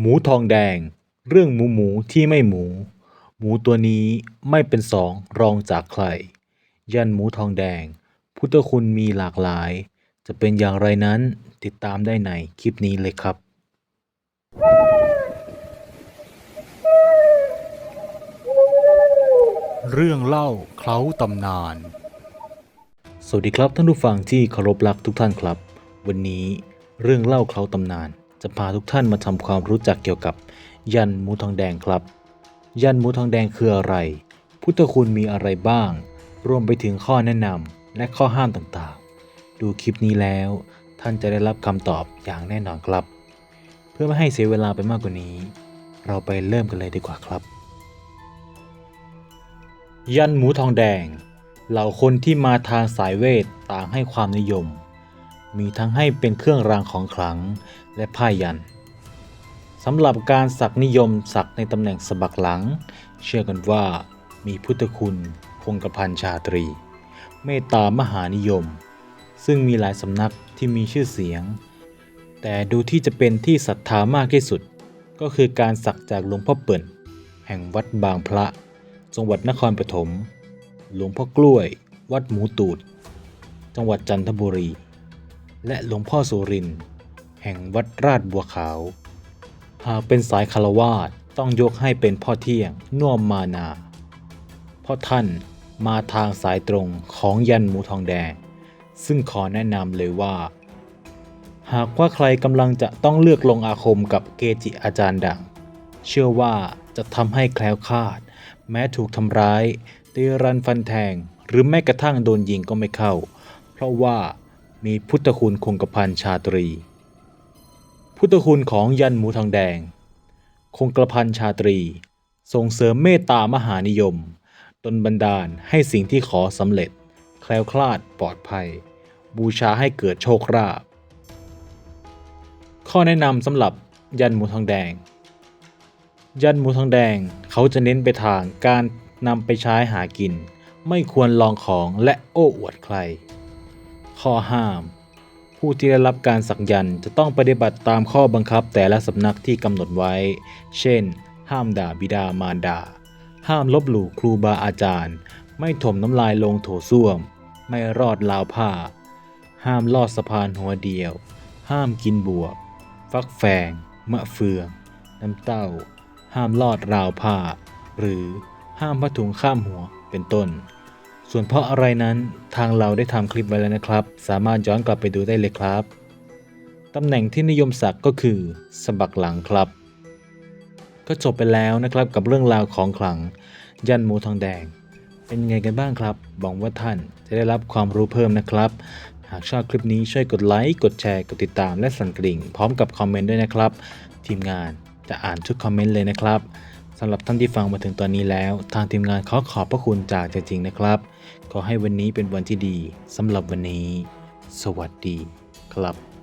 หมูทองแดง เรื่องหมูหมูที่ไม่หมู หมูตัวนี้ไม่เป็นสองรองจากใคร ยันหมูทองแดง พุทธคุณมีหลากหลาย จะเป็นอย่างไรนั้นติดตามได้ในคลิปนี้เลยครับ เรื่องเล่าเคล้าตำนาน สวัสดีครับท่านผู้ฟังที่เคารพรักทุกท่านครับ วันนี้เรื่องเล่าเคล้าตำนาน จะพาทุกท่านมาทำความรู้จักเกี่ยวกับ ยันหมูทองแดงครับ ยันหมูทองแดงคืออะไร พุทธคุณมีอะไรบ้าง รวมไปถึงข้อแนะนำและข้อห้ามต่างๆ ดูคลิปนี้แล้ว ท่านจะได้รับคำตอบอย่างแน่นอนครับ เพื่อไม่ให้เสียเวลาไปมากกว่านี้ เราไปเริ่มกันเลยดีกว่าครับ ยันหมูทองแดง เหล่าคนที่มาทางสายเวทต่างให้ความนิยม มีทั้งให้เป็นเครื่องรางของขลังและผ้ายันสำหรับการสักนิยมสักในตำแหน่งสะบักหลัง เชื่อกันว่ามีพุทธคุณคงกระพันชาตรี เมตตามหานิยม ซึ่งมีหลายสำนักที่มีชื่อเสียง แต่ดูที่จะเป็นที่ศรัทธามากที่สุด ก็คือการสักจากหลวงพ่อเปิ่น แห่งวัดบางพระ จังหวัดนครปฐมหลวงพ่อกล้วย วัดหมูตูด จังหวัดจันทบุรี และหลวงพ่อสุรินแห่งวัดราชบัวขาว หากเป็นสายคารวาสต้องยกให้เป็นพ่อเที่ยงน่วมมานาเพราะท่านมาทางสายตรงของยันหมูทองแดง ซึ่งขอแนะนำเลยว่า หากว่าใครกำลังจะต้องเลือกลงอาคมกับเกจิอาจารย์ดัง เชื่อว่าจะทำให้แคล้วคลาด แม้ถูกทำร้ายตีรันฟันแทง หรือแม้กระทั่งโดนยิงก็ไม่เข้า เพราะว่า มีพุทธคุณคงกระพันชาตรี พุทธคุณของยันหมูทองแดง คงกระพันชาตรี ส่งเสริมเมตตามหานิยมดลบันดาลให้สิ่งที่ขอสำเร็จ แคล้วคลาดปลอดภัย บูชาให้เกิดโชคราภข้อแนะนำสำหรับยันหมูทองแดง ยันหมูทองแดงเขาจะเน้นไปทางการนำไปใช้หากิน ไม่ควรลองของและโอ้อวดใคร ข้อห้าม ผู้ที่ได้รับการสักยันต์จะต้องปฏิบัติตามข้อบังคับแต่ละสำนักที่กำหนดไว้ เช่น ห้ามด่าบิดามารดา ห้ามลบหลู่ครูบาอาจารย์ ไม่ถมน้ำลายลงโถส้วม ไม่รอดราวผ้า ห้ามลอดสะพานหัวเดียว ห้ามกินบวบ ฟักแฟง มะเฟือง น้ำเต้า ห้ามลอดราวผ้า หรือห้ามผ้าถุงข้ามหัวเป็นต้น ส่วนเพราะอะไรนั้นทางเราได้ทำคลิปไว้แล้วนะครับ สามารถย้อนกลับไปดูได้เลยครับตำแหน่งที่นิยมสักก็คือสะบักหลังครับ ก็จบไปแล้วนะครับกับเรื่องราวของขลัง ยันหมูทองแดง เป็นยังไงกันบ้างครับหวังว่าท่านจะได้รับความรู้เพิ่มนะครับ หากชอบคลิปนี้ช่วยกดไลค์กดแชร์กดติดตามและสั่นกระดิ่ง พร้อมกับคอมเมนต์ด้วยนะครับ ทีมงานจะอ่านทุกคอมเมนต์เลยนะครับ สำหรับท่านที่ฟังมาถึงตอนนี้แล้ว ทางทีมงานขอขอบพระคุณจากใจจริงนะครับ ขอให้วันนี้เป็นวันที่ดีสำหรับวันนี้ สวัสดีครับ